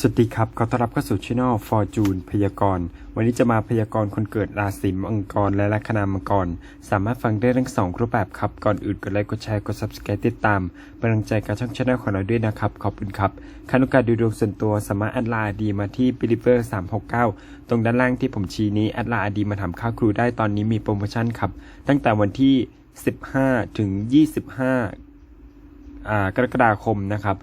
สวัสดีครับ ขอต้อนรับเข้าสู่ช่อง Fortune พยากรณ์ วันนี้จะมาพยากรณ์คนเกิดราศีมังกรและลัคนามังกร สามารถฟังได้ทั้งสองรูปแบบครับ ก่อนอื่นกดไลค์ กดแชร์ กด Subscribe ติดตามเป็นกำลังใจกับช่องช anel ของเราด้วยนะครับ ขอบคุณครับคานุการดูดวงส่วนตัวสามารถแอดลน์ดีมาที่ b e l i v e r 369 ตรงด้านล่างที่ผมชี้นี้แอดลน์ดีมาถามค่าครูได้ตอนนี้มีโปรโมชั่นครับ ตั้งแต่วันที่ 15 ถึง 25อ่ากรกฎาคมนะครับ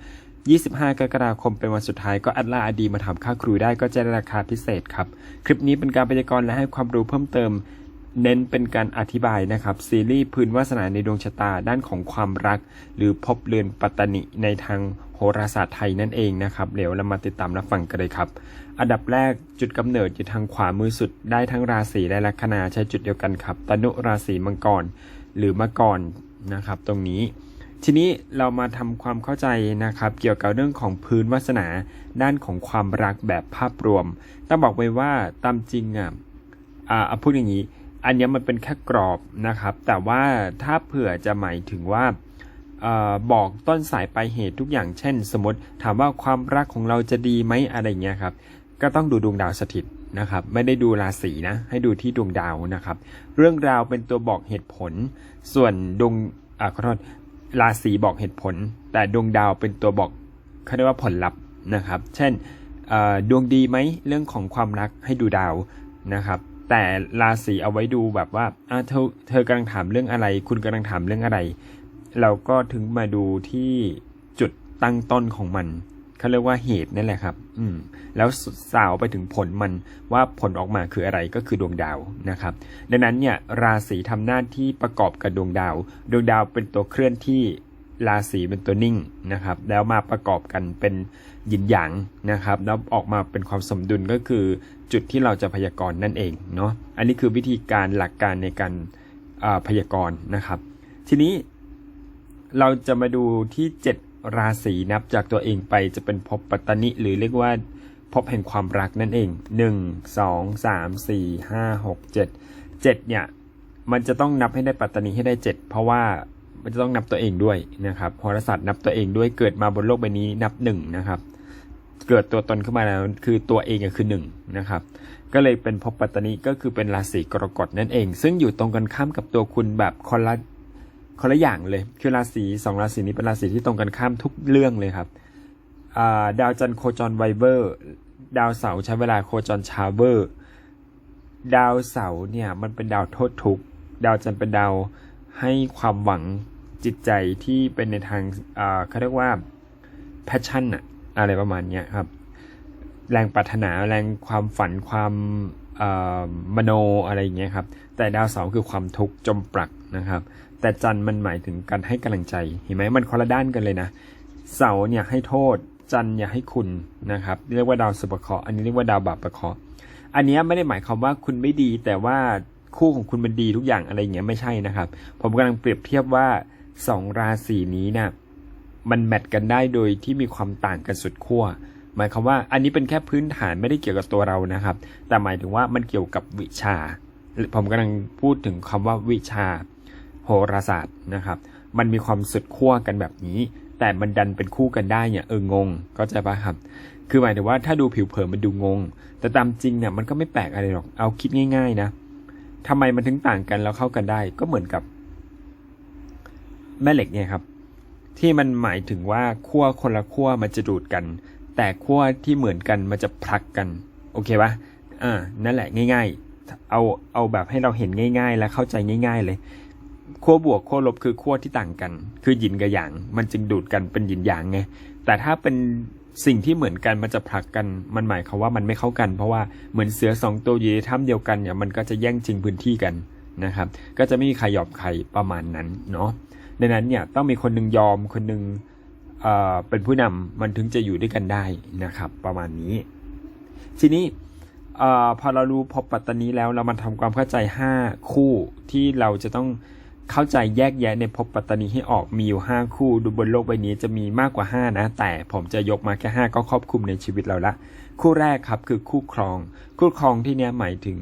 25 กรกฎาคมเป็นวันสุดท้ายก็แอดไลน์อดีมาถามค่าครูได้ก็จะได้ราคาพิเศษครับ คลิปนี้เป็นการพยากรณ์และให้ความรู้เพิ่มเติม เน้นเป็นการอธิบายนะครับ ซีรีส์พื้นวาสนาในดวงชะตาด้านของความรัก หรือพบเรือนปัตตนิในทางโหราศาสตร์ไทยนั่นเองนะครับเดี๋ยวเรามาติดตามรับฟังกันเลยครับ อันดับแรกจุดกำเนิดอยู่ทางขวามือสุดได้ทั้งราศีและลัคนาใช้จุดเดียวกันครับ ตนุราศีมังกร หรือมังกรนะครับ ตรงนี้ ทีนี้เรามาทำความเข้าใจนะครับ เกี่ยวกับเรื่องของพื้นวาสนาด้านของความรักแบบภาพรวม ต้องบอกไว้ว่าตามจริงอะอ่าพูดอย่างนี้ อันนี้มันเป็นแค่กรอบนะครับ แต่ว่าถ้าเผื่อจะหมายถึงว่าอบอกต้นสายปลายเหตุทุกอย่างเช่น สมมติถามว่าความรักของเราจะดีไหมอะไรเงี้ยครับก็ต้องดูดวงดาวสถิตนะครับไม่ได้ดูราศีนะให้ดูที่ดวงดาวนะครับ เรื่องราวเป็นตัวบอกเหตุผล ส่วนดวงอ่าขอโทษ ราศีบอกเหตุผล แต่ดวงดาวเป็นตัวบอกเขาเรียกว่าผลลัพธ์นะครับ เช่นดวงดีไหมเรื่องของความรักให้ดูดาวนะครับ แต่ราศีเอาไว้ดูแบบว่าอ่าเธอเธอกำลังถามเรื่องอะไร คุณกำลังถามเรื่องอะไร เราก็ถึงมาดูที่จุดตั้งต้นของมัน เขาเรียกว่าเหตุนั่นแหละครับ อืม แล้วสาวไปถึงผลมันว่าผลออกมาคืออะไรก็คือดวงดาวนะครับ ดังนั้นเนี่ยราศีทำหน้าที่ประกอบกับดวงดาว ดวงดาวเป็นตัวเคลื่อนที่ราศีเป็นตัวนิ่งนะครับ แล้วมาประกอบกันเป็นหยินหยางนะครับ แล้วออกมาเป็นความสมดุลก็คือจุดที่เราจะพยากรณ์นั่นเองเนาะ อันนี้คือวิธีการหลักการในการพยากรณ์นะครับ ทีนี้เราจะมาดูที่ 7 ราศีนับจากตัวเองไปจะเป็นภพปัตตนิหรือเรียกว่าภพแห่งความรักนั่นเอง 1 2 3 4 5 6 7 7เนี่ยมันจะต้องนับให้ได้ปัตตนิให้ได้ 7 เพราะว่ามันจะต้องนับตัวเองด้วยนะครับโหราศาสตร์นับตัวเองด้วยเกิดมาบนโลกใบนี้นับหนึ่งนะครับเกิดตัวตนขึ้นมาแล้วคือตัวเองก็คือหนึ่งนะครับก็เลยเป็นภพปัตตนิก็คือเป็นราศีกรกฎนั่นเอง ซึ่งอยู่ตรงกันข้ามกับตัวคุณแบบคนละ คนละอย่างเลย คือราศีสองราศีนี้เป็นราศีที่ตรงกันข้ามทุกเรื่องเลยครับาดาวจันทร์โคจรไวเวอร์ ดาวเสาร์ใช้เวลาโคจรชาเวอร์ ดาวเสาร์เนี่ยมันเป็นดาวโทษทุกดาวจันทร์เป็นดาวให้ความหวังจิตใจที่เป็นในทางเขาเรียกว่า passion อะอะไรประมาณเนี้ยครับ แรงปรารถนาแรงความฝันความมโนอะไรอย่างเงี้ยครับ แต่ดาวเสาร์คือความทุกข์จมปลักนะครับ แต่จันมันหมายถึงการให้กำลังใจ เห็นไหมมันคนละด้านกันเลยนะ เสาร์เนี่ยให้โทษ จันทร์อย่าให้คุณนะครับ เรียกว่าดาวสุปเคราะห์อันนี้เรียกว่าดาวบาปเคราะห์อันนี้ไม่ได้หมายความว่าคุณไม่ดี แต่ว่าคู่ของคุณมันดีทุกอย่างอะไรอย่างเงี้ยไม่ใช่นะครับ ผมกำลังเปรียบเทียบว่าสองราศีนี้เนี่ยมันแมทกันได้โดยที่มีความต่างกันสุดขั้วหมายความว่าอันนี้เป็นแค่พื้นฐานไม่ได้เกี่ยวกับตัวเรานะครับ แต่หมายถึงว่ามันเกี่ยวกับวิชาผมกำลังพูดถึงคำว่าวิชา โหราศาสตร์นะครับ มันมีความสุดขั้วกันแบบนี้ แต่มันดันเป็นคู่กันได้เนี่ยเอองงก็จะปะครับ คือหมายถึงว่าถ้าดูผิวเผินมันดูงง แต่ตามจริงเนี่ยมันก็ไม่แปลกอะไรหรอกเอาคิดง่าย ๆ นะทำไมมันถึงต่างกันแล้วเข้ากันได้ ก็เหมือนกับ แม่เหล็กเนี่ยครับ ที่มันหมายถึงว่าขั้วคนละขั้วมันจะดูดกัน แต่ขั้วที่เหมือนกันมันจะผลักกัน โอเคปะอ่านั่นแหละง่าย ๆ เอาเอาแบบให้เราเห็นง่าย ๆ และเข้าใจง่าย ๆ เลย ขั้วบวกขั้วลบคือขั้วที่ต่างกัน คือหยินกับหยาง มันจึงดูดกันเป็นหยินหยางไง แต่ถ้าเป็นสิ่งที่เหมือนกันมันจะผลักกัน มันหมายความว่ามันไม่เข้ากัน เพราะว่าเหมือนเสือสองตัวอยู่ในถ้ำเดียวกันเนี่ย มันก็จะแย่งชิงพื้นที่กันนะครับ ก็จะไม่มีใครยอมใครประมาณนั้นเนาะ ดังนั้นเนี่ยต้องมีคนหนึ่งยอมคนหนึ่งเอ่อเป็นผู้นำมันถึงจะอยู่ด้วยกันได้นะครับ ประมาณนี้ ทีนี้เอ่อพอเรารู้พบปัตตานีแล้วเรามาทำความเข้าใจ 5 คู่ที่เราจะต้อง เข้าใจแยกแยะในภพปัตตานีให้ออกมีอยู่ 5 คู่ ดูบนโลกใบนี้จะมีมากกว่า 5 นะ แต่ผมจะยกมาแค่ 5 ก็ครอบคลุมในชีวิตเราละ คู่แรกครับคือคู่ครอง คู่ครองที่เนี้ยหมายถึง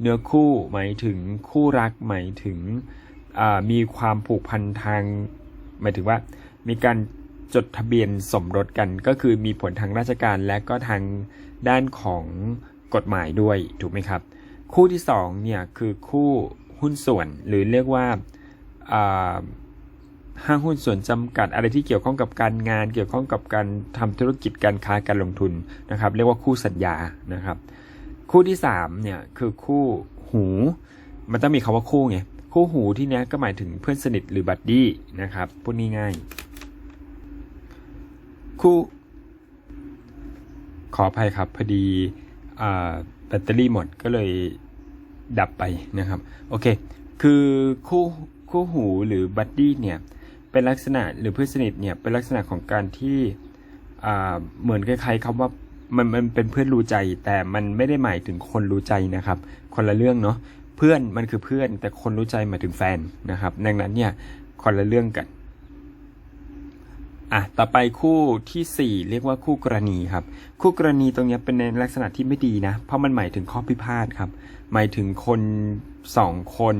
เนื้อคู่หมายถึงคู่รักหมายถึงมีความผูกพันทาง หมายถึงว่ามีการจดทะเบียนสมรสกันก็คือมีผลทางราชการและก็ทางด้านของกฎหมายด้วยถูกไหมครับ คู่ที่สองเนี่ยคือคู่หุ้นส่วนหรือเรียกว่า ห้างหุ้นส่วนจำกัดอะไรที่เกี่ยวข้องกับการงาน เกี่ยวข้องกับการทำธุรกิจการค้าการลงทุนนะครับ เรียกว่าคู่สัญญานะครับ คู่ที่สามเนี่ยคือคู่หู มันต้องมีคาว่าคู่ไงคู่หูที่เนี้ยก็หมายถึงเพื่อนสนิทหรือบัดดี้นะครับพูดง่ายๆคู่ ขออภัยครับพอดีอแบตเตอรี่หมดก็เลยดับไปนะครับ โอเค คือคู่ คู่หูหรือบัดดี้เนี่ยเป็นลักษณะหรือเพื่อนสนิทเนี่ยเป็นลักษณะของการที่เหมือนคล้ายๆคำว่ามันมันเป็นเพื่อนรู้ใจ แต่มันไม่ได้หมายถึงคนรู้ใจนะครับ คนละเรื่องเนาะเพื่อนมันคือเพื่อน แต่คนรู้ใจหมายถึงแฟนนะครับ ดังนั้นเนี่ยคนละเรื่องกันอะต่อไปคู่ที่ 4 เรียกว่าคู่กรณีครับ คู่กรณีตรงเนี้ยเป็นในลักษณะที่ไม่ดีนะ เพราะมันหมายถึงข้อพิพาทครับ หมายถึงคนสองคน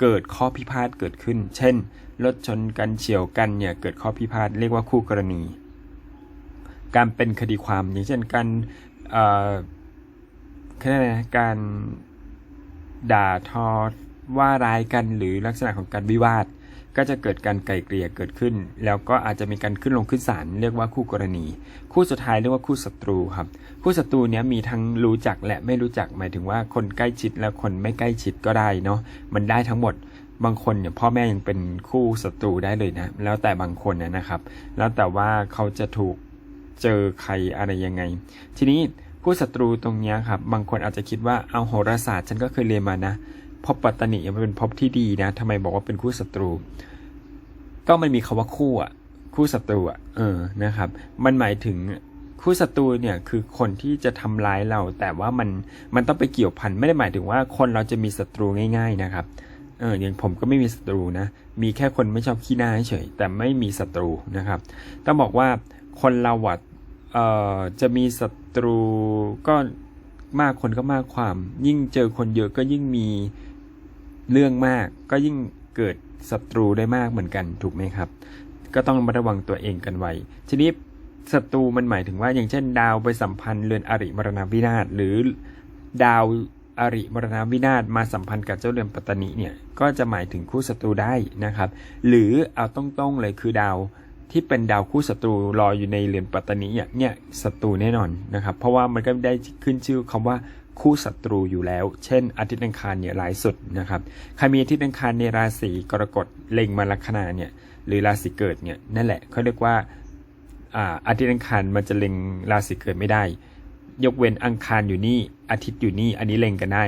เกิดข้อพิพาทเกิดขึ้น เช่น รถชนกันเฉียวกันเนี่ยเกิดข้อพิพาทเรียกว่าคู่กรณี การเป็นคดีความอย่างเช่นการเอ่อแค่นการด่าทอว่าร้ายกันหรือลักษณะของการวิวาท ก็จะเกิดการไกล่เกลี่ยเกิดขึ้น แล้วก็อาจจะมีการขึ้นลงขึ้นศาลเรียกว่าคู่กรณี คู่สุดท้ายเรียกว่าคู่ศัตรูครับ คู่ศัตรูเนี้ยมีทั้งรู้จักและไม่รู้จักหมายถึงว่าคนใกล้ชิดและคนไม่ใกล้ชิดก็ได้เนาะมันได้ทั้งหมดบางคนเนี่ยพ่อแม่ยังเป็นคู่ศัตรูได้เลยนะ แล้วแต่บางคนนะนะครับ แล้วแต่ว่าเขาจะถูกเจอใครอะไรยังไง ทีนี้คู่ศัตรูตรงเนี้ยครับ บางคนอาจจะคิดว่าเอาโหราศาสตร์ฉันก็เคยเรียนมานะ ภพปัตตนิมันเป็นภพที่ดีนะทำไมบอกว่าเป็นคู่ศัตรู ก็มันมีคาว่าคู่อะ คู่ศัตรูอะเออนะครับ มันหมายถึงคู่ศัตรูเนี่ยคือคนที่จะทำร้ายเรา แต่ว่ามันมันต้องไปเกี่ยวพันไม่ได้หมายถึงว่าคนเราจะมีศัตรูง่าย ๆนะครับเอออย่างผมก็ไม่มีศัตรูนะ มีแค่คนไม่ชอบขี้หน้าเฉยแต่ไม่มีศัตรูนะครับ ต้องบอกว่าคนเราอะเอ่อจะมีศัตรูก็มากคนก็มากความ ยิ่งเจอคนเยอะก็ยิ่งมี เรื่องมากก็ยิ่งเกิดศัตรูได้มากเหมือนกันถูกไหมครับ ก็ต้องระมัดระวังตัวเองกันไว้ทีนี้ศัตรูมันหมายถึงว่าอย่างเช่น ดาวไปสัมพันธ์เรือนอริมรณวินาศหรือดาวอริมรณวินาศมาสัมพันธ์กับเจ้าเรือนปัตตนิเนี่ยก็จะหมายถึงคู่ศัตรูได้นะครับ หรือเอาต้องๆเลยคือดาวที่เป็นดาวคู่ศัตรูรออยู่ในเรือนปัตตนิเนี่ยเนี่ยศัตรูแน่นอนนะครับ เพราะว่ามันก็ได้ขึ้นชื่อคำว่า คู่ศัตรูอยู่แล้ว เช่น อาทิตย์อังคารเนี่ยหลายสุดนะครับใครมีอาทิตย์อังคารในราศีกรกฎเล็งมาลัคนาเนี่ยหรือราศีเกิดเนี่ยนั่นแหละเขาเรียกว่าอ่าอาทิตย์อังคารมันจะเล็งราศีเกิดไม่ได้ ยกเว้นอังคารอยู่นี่อาทิตย์อยู่นี่อันนี้เล็งกันได้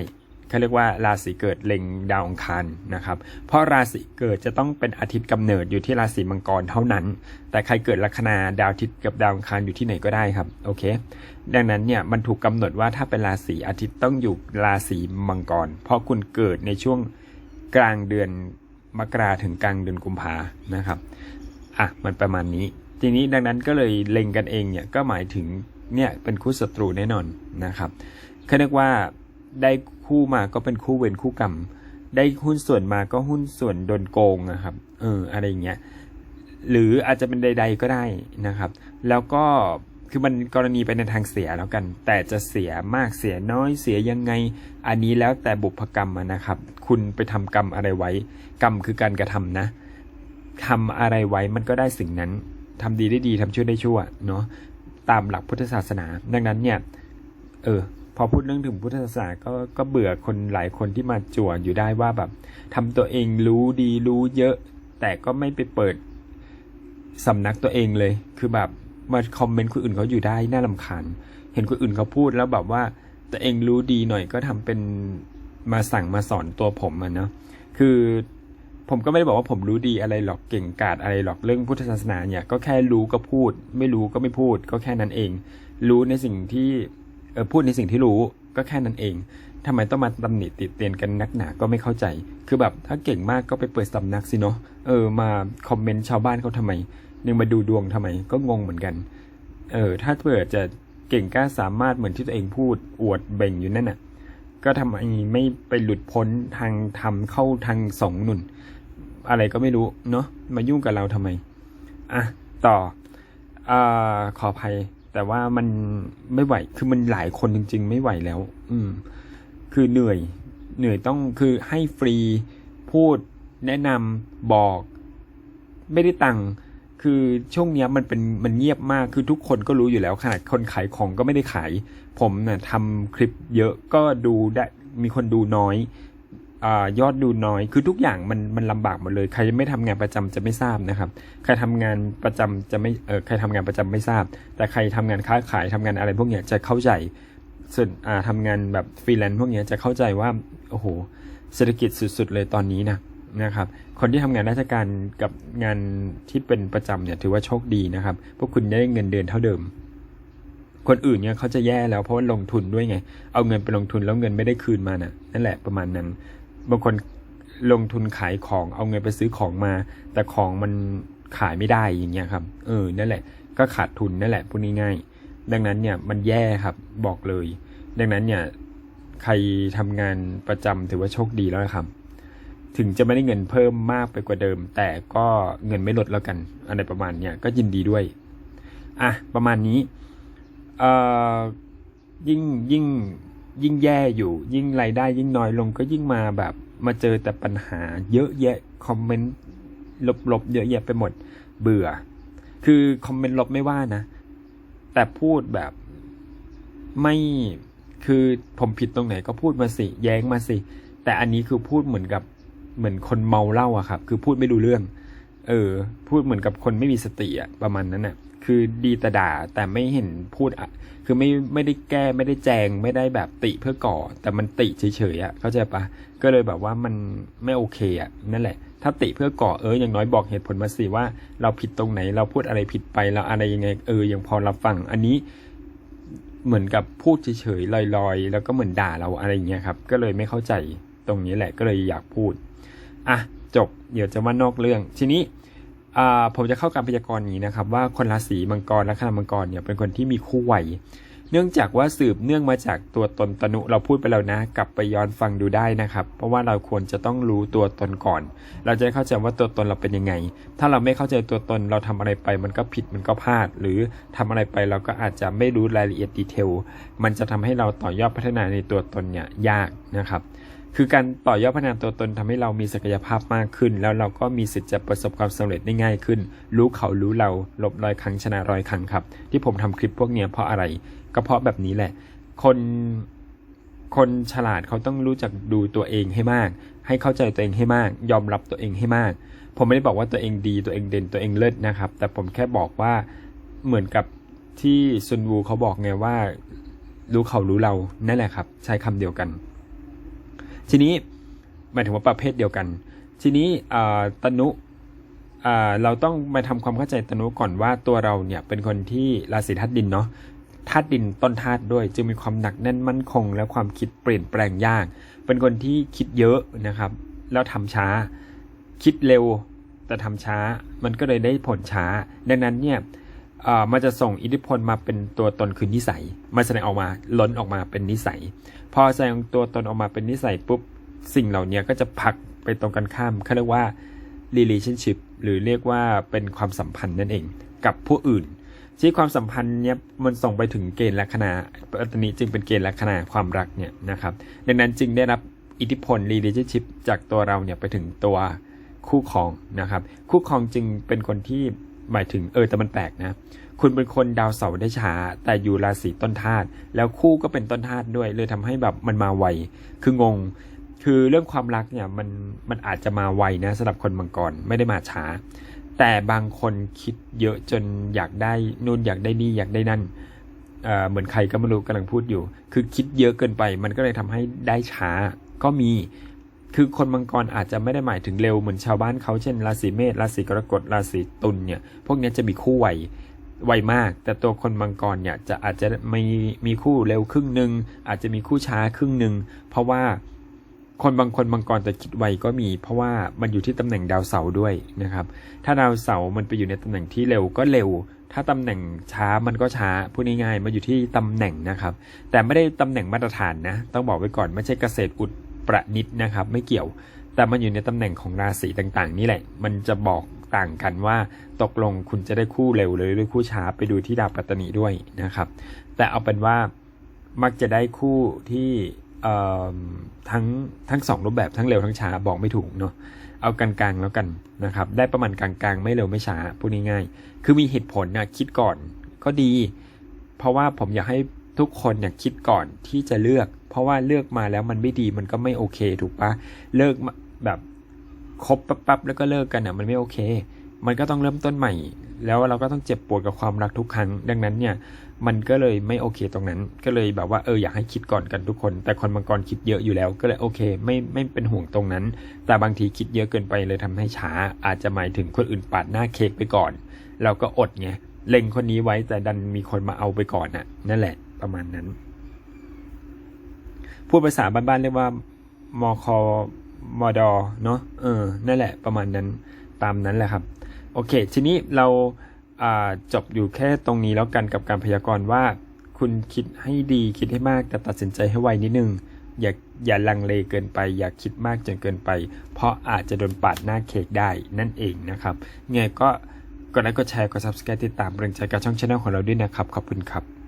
เขาเรียกว่าราศีเกิดเล็งดาวองคารนะครับ เพราะราศีเกิดจะต้องเป็นอาทิตย์กำเนิดอยู่ที่ราศีมังกรเท่านั้น แต่ใครเกิดลัคนาดาวอาทิตย์กับดาวองคารอยู่ที่ไหนก็ได้ครับโอเค ดังนั้นเนี่ยมันถูกกำหนดว่าถ้าเป็นราศีอาทิตย์ต้องอยู่ราศีมังกร เพราะคุณเกิดในช่วงกลางเดือนมกราถึงกลางเดือนกุมภานะครับอะมันประมาณนี้ ทีนี้ดังนั้นก็เลยเล็งกันเองเนี่ยก็หมายถึงเนี่ยเป็นคู่ศัตรูแน่นอนนะครับเขาเรียกว่า ได้คู่มาก็เป็นคู่เวรคู่กรรม ได้หุ้นส่วนมาก็หุ้นส่วนโดนโกงนะครับ เออ อะไรอย่างเงี้ย หรืออาจจะเป็นใด ๆก็ได้นะครับ แล้วก็คือมันกรณีไปในทางเสียแล้วกัน แต่จะเสียมากเสียน้อยเสียยังไง อันนี้แล้วแต่บุพกรรมนะครับ คุณไปทำกรรมอะไรไว้ กรรมคือการกระทำนะทำอะไรไว้มันก็ได้สิ่งนั้นทำดีได้ดีทำชั่วได้ชั่วเนาะตามหลักพุทธศาสนา ดังนั้นเนี่ย เออ พอพูดเรื่องถึงพุทธศาสนาก็ก็เบื่อคนหลายคนที่มาจั่วอยู่ได้ว่าแบบทำตัวเองรู้ดีรู้เยอะ แต่ก็ไม่ไปเปิดสำนักตัวเองเลย คือแบบมาคอมเมนต์คนอื่นเขาอยู่ได้น่าลำคาญเห็นคนอื่นเขาพูดแล้วแบบว่าตัวเองรู้ดีหน่อยก็ทำเป็นมาสั่งมาสอนตัวผมอะเนาะคือผมก็ไม่ได้บอกว่าผมรู้ดีอะไรหรอกเก่งกาจอะไรหรอกเรื่องพุทธศาสนาเนี่ย ก็แค่รู้ก็พูด ไม่รู้ก็ไม่พูด ก็แค่นั้นเอง รู้ในสิ่งที่ เออพูดในสิ่งที่รู้ก็แค่นั้นเองทำไมต้องมาตำหนิติดเตียนกันนักหนาก็ไม่เข้าใจ คือแบบถ้าเก่งมากก็ไปเปิดสำนักสิเนาะเออมาคอมเมนต์ชาวบ้านเขาทำไมยังมาดูดวงทำไมก็งงเหมือนกัน เออถ้าเผื่อจะเก่งกล้าสามารถเหมือนที่ตัวเองพูดอวดเบ่งอยู่นั่นน่ะ ก็ทำไมไม่ไปหลุดพ้นทางทำเข้าทางสองหนุน อะไรก็ไม่รู้เนาะมายุ่งกับเราทำไม อะ ต่ออ่าขออภัย แต่ว่ามันไม่ไหว คือมันหลายคนจริง ๆ ไม่ไหวแล้ว อืม คือเหนื่อย เหนื่อยต้องคือให้ฟรี พูด แนะนำบอก ไม่ได้ตังค์ คือช่วงเนี้ยมันเป็นมันเงียบมาก คือทุกคนก็รู้อยู่แล้วขนาดคนขายของก็ไม่ได้ขาย ผมเนี่ยทำคลิปเยอะก็ดูได้มีคนดูน้อย อยอดดูน้อย คือทุกอย่างมันมันลำบากหมดเลย ใครไม่ทำงานประจำจะไม่ทราบนะครับ ใครทำงานประจำจะไม่ เออใครทำงานประจำไม่ทราบ แต่ใครทำงานค้าขายทำงานอะไรพวกเนี้ยจะเข้าใจ ส่วนอ่าทำงานแบบฟรีแลนซ์พวกเนี้ยจะเข้าใจว่า โอ้โห เศรษฐกิจสุดๆเลยตอนนี้นะ นะครับ คนที่ทำงานราชการกับงานที่เป็นประจำเนี่ยถือว่าโชคดีนะครับ พวกคุณได้เงินเดือนเท่าเดิมคนอื่นเนี่ยเขาจะแย่แล้วเพราะว่าลงทุนด้วยไง เอาเงินไปลงทุนแล้วเงินไม่ได้คืนมาน่ะนั่นแหละประมาณนั้น บางคนลงทุนขายของเอาเงินไปซื้อของมา แต่ของมันขายไม่ได้อย่างเงี้ยครับ เออนั่นแหละ ก็ขาดทุนนั่นแหละพูดง่ายๆดังนั้นเนี่ยมันแย่ครับบอกเลย ดังนั้นเนี่ยใครทำงานประจำถือว่าโชคดีแล้วนะครับ ถึงจะไม่ได้เงินเพิ่มมากไปกว่าเดิม แต่ก็เงินไม่ลดแล้วกันอะไรประมาณเนี้ยก็ยินดีด้วยอะประมาณนี้เอ่อยิ่งยิ่ง ยิ่งแย่อยู่ ยิ่งรายได้ยิ่งน้อยลงก็ยิ่งมาแบบมาเจอแต่ปัญหา เยอะแยะคอมเมนต์ลบๆเยอะแยะไปหมดเบื่อ คือคอมเมนต์ลบไม่ว่านะ แต่พูดแบบไม่คือผมผิดตรงไหนก็พูดมาสิ แย้งมาสิ แต่อันนี้คือพูดเหมือนกับเหมือนคนเมาเหล้าอะครับ คือพูดไม่รู้เรื่อง เออ พูดเหมือนกับคนไม่มีสติอะประมาณนั้นอะคือดีแต่ด่าแต่ไม่เห็นพูดอะคือไม่ไม่ได้แก้ไม่ได้แจงไม่ได้แบบติเพื่อก่อ แต่มันติเฉยๆอะเข้าใจปะก็เลยแบบว่ามันไม่โอเคอะนั่นแหละ ถ้าติเพื่อก่อเอออย่างน้อยบอกเหตุผลมาสิว่า เราผิดตรงไหนเราพูดอะไรผิดไปเราอะไรยังไงเออยังพอรับฟังอันนี้เหมือนกับพูดเฉยๆลอยๆ แล้วก็เหมือนด่าเราอะไรอย่างเงี้ยครับ ก็เลยไม่เข้าใจตรงนี้แหละก็เลยอยากพูดอะ จบ เดี๋ยวจะว่านอกเรื่อง ทีนี้ผมจะเข้าการพยากรณ์นี้นะครับ ว่าคนราศีมังกรและคณะมังกรเนี่ยเป็นคนที่มีคู่วัยเนื่องจากว่าสืบเนื่องมาจากตัวตนตนุเราพูดไปแล้วนะ กลับไปย้อนฟังดูได้นะครับ เพราะว่าเราควรจะต้องรู้ตัวตนก่อน เราจะเข้าใจว่าตัวตนเราเป็นยังไง ถ้าเราไม่เข้าใจตัวตนเราทำอะไรไป มันก็ผิดมันก็พลาด หรือทำอะไรไปเราก็อาจจะไม่รู้รายละเอียดดีเทลมันจะทำให้เราต่อยอดพัฒนาในตัวตนเนี่ยยากนะครับ คือการต่อยอดพัฒนาตัวตนทำให้เรามีศักยภาพมากขึ้น แล้วเราก็มีสิทธิ์จะประสบความสำเร็จได้ง่ายขึ้น รู้เขารู้เราลบรอยครั้งชนะรอยครั้งครับ ที่ผมทำคลิปพวกเนี้ยเพราะอะไร ก็เพราะแบบนี้แหละ คนคนฉลาดเขาต้องรู้จักดูตัวเองให้มาก ให้เข้าใจตัวเองให้มาก ยอมรับตัวเองให้มาก ผมไม่ได้บอกว่าตัวเองดีตัวเองเด่นตัวเองเลิศนะครับ แต่ผมแค่บอกว่าเหมือนกับที่ซุนวูเขาบอกไงว่า รู้เขารู้เรานั่นแหละครับ ใช้คำเดียวกัน ทีนี้หมายถึงว่าประเภทเดียวกัน ทีนี้ตนุเราต้องมาทำความเข้าใจตนุก่อนว่าตัวเราเนี่ยเป็นคนที่ราศีธาตุดินเนาะธาตุดินต้นธาตุด้วย จึงมีความหนักแน่นมั่นคง และความคิดเปลี่ยนแปลงยาก เป็นคนที่คิดเยอะนะครับ แล้วทำช้า คิดเร็วแต่ทำช้า มันก็เลยได้ผลช้า ดังนั้นเนี่ย อ่อมันจะส่งอิทธิพลมาเป็นตัวตนคือนิสัย มันแสดงออกมาล้นออกมาเป็นนิสัย พอแสดงตัวตนออกมาเป็นนิสัยปุ๊บสิ่งเหล่านี้ก็จะผลักไปตรงกันข้ามเขาเรียกว่า relationship หรือเรียกว่าเป็นความสัมพันธ์นั่นเองกับผู้อื่น ที่ความสัมพันธ์เนี้ยมันส่งไปถึงเกณฑ์ลัคนาอัตนี้จึงเป็นเกณฑ์ลัคนาความรักเนี่ยนะครับดังนั้นจึงได้รับอิทธิพล relationship จากตัวเราเนี่ยไปถึงตัวคู่ครองนะครับ คู่ครองจึงเป็นคนที่ หมายถึงเออแต่มันแปลกนะ คุณเป็นคนดาวเสาร์ได้ช้า แต่อยู่ราศีต้นธาตุแล้วคู่ก็เป็นต้นธาตุด้วย เลยทำให้แบบมันมาไวคืองง คือเรื่องความรักเนี่ยมันมันอาจจะมาไวนะสำหรับคนมังกรไม่ได้มาช้า แต่บางคนคิดเยอะจนอยากได้นู่นอยากได้นี่อยากได้นั่นเอ่อเหมือนใครก็ไม่รู้กำลังพูดอยู่ คือคิดเยอะเกินไป มันก็เลยทำให้ได้ช้าก็มี คือคนมังกรอาจจะไม่ได้หมายถึงเร็วเหมือนชาวบ้านเขาเช่นราศีเมษราศีกรกฎราศีตุลเนี่ย พวกนี้จะมีคู่ไวไวมาก แต่ตัวคนมังกรเนี่ยจะอาจจะมีมีคู่เร็วครึ่งหนึ่งอาจจะมีคู่ช้าครึ่งหนึ่งเพราะว่าคนบางคนมังกรแต่คิดไวก็มี เพราะว่ามันอยู่ที่ตำแหน่งดาวเสาร์ด้วยนะครับ ถ้าดาวเสาร์มันไปอยู่ในตำแหน่งที่เร็วก็เร็ว ถ้าตำแหน่งช้ามันก็ช้าพูดง่ายๆมันอยู่ที่ตำแหน่งนะครับ แต่ไม่ได้ตำแหน่งมาตรฐานนะ ต้องบอกไว้ก่อนไม่ใช่เกษตรอุด ประนิดนะครับ ไม่เกี่ยว แต่มันอยู่ในตำแหน่งของราศีต่างๆ นี่แหละ มันจะบอกต่างกันว่าตกลงคุณจะได้คู่เร็วหรือคู่ช้าไปดูที่ดาวปัตตานีด้วยนะครับ แต่เอาเป็นว่ามักจะได้คู่ที่ทั้งทั้งสองรูปแบบทั้งเร็วทั้งช้าบอกไม่ถูกเนาะเอากลางๆแล้วกันนะครับ ได้ประมาณกลางๆ ไม่เร็วไม่ช้าพูดง่ายๆคือมีเหตุผลนะคิดก่อนก็ดี เพราะว่าผมอยากให้ทุกคนเนี่ยคิดก่อนที่จะเลือก เพราะว่าเลือกมาแล้วมันไม่ดีมันก็ไม่โอเคถูกปะเลิกแบบคบปั๊บๆแล้วก็เลิกกันอะมันไม่โอเค มันก็ต้องเริ่มต้นใหม่ แล้วเราก็ต้องเจ็บปวดกับความรักทุกครั้ง ดังนั้นเนี่ย มันก็เลยไม่โอเคตรงนั้น ก็เลยแบบว่าเอออยากให้คิดก่อนกันทุกคน แต่คนมังกรคิดเยอะอยู่แล้ว ก็เลยโอเค ไม่ไม่เป็นห่วงตรงนั้น แต่บางทีคิดเยอะเกินไปเลยทำให้ช้า อาจจะหมายถึงคนอื่นปาดหน้าเค้กไปก่อน เราก็อดไงเล็งคนนี้ไว้แต่ดันมีคนมาเอาไปก่อนน่ะ นั่นแหละประมาณนั้น พูดภาษาบ้านๆเรียกว่ามคมดเนาะเออนั่นแหละประมาณนั้นตามนั้นแหละครับ โอเค ทีนี้เราาจบอยู่แค่ตรงนี้แล้วกันกับการพยากรณ์ว่า คุณคิดให้ดีคิดให้มากแต่ตัดสินใจให้ไวนิดนึง อย่าอย่าลังเลเกินไป อย่าคิดมากจนเกินไป เพราะอาจจะโดนปาดหน้าเค้กได้นั่นเองนะครับไงก็กดไลค์กดแชร์กด subscribe ติดตามเรื่องใจกับช่องช anel ของเราด้วยนะครับ ขอบคุณครับ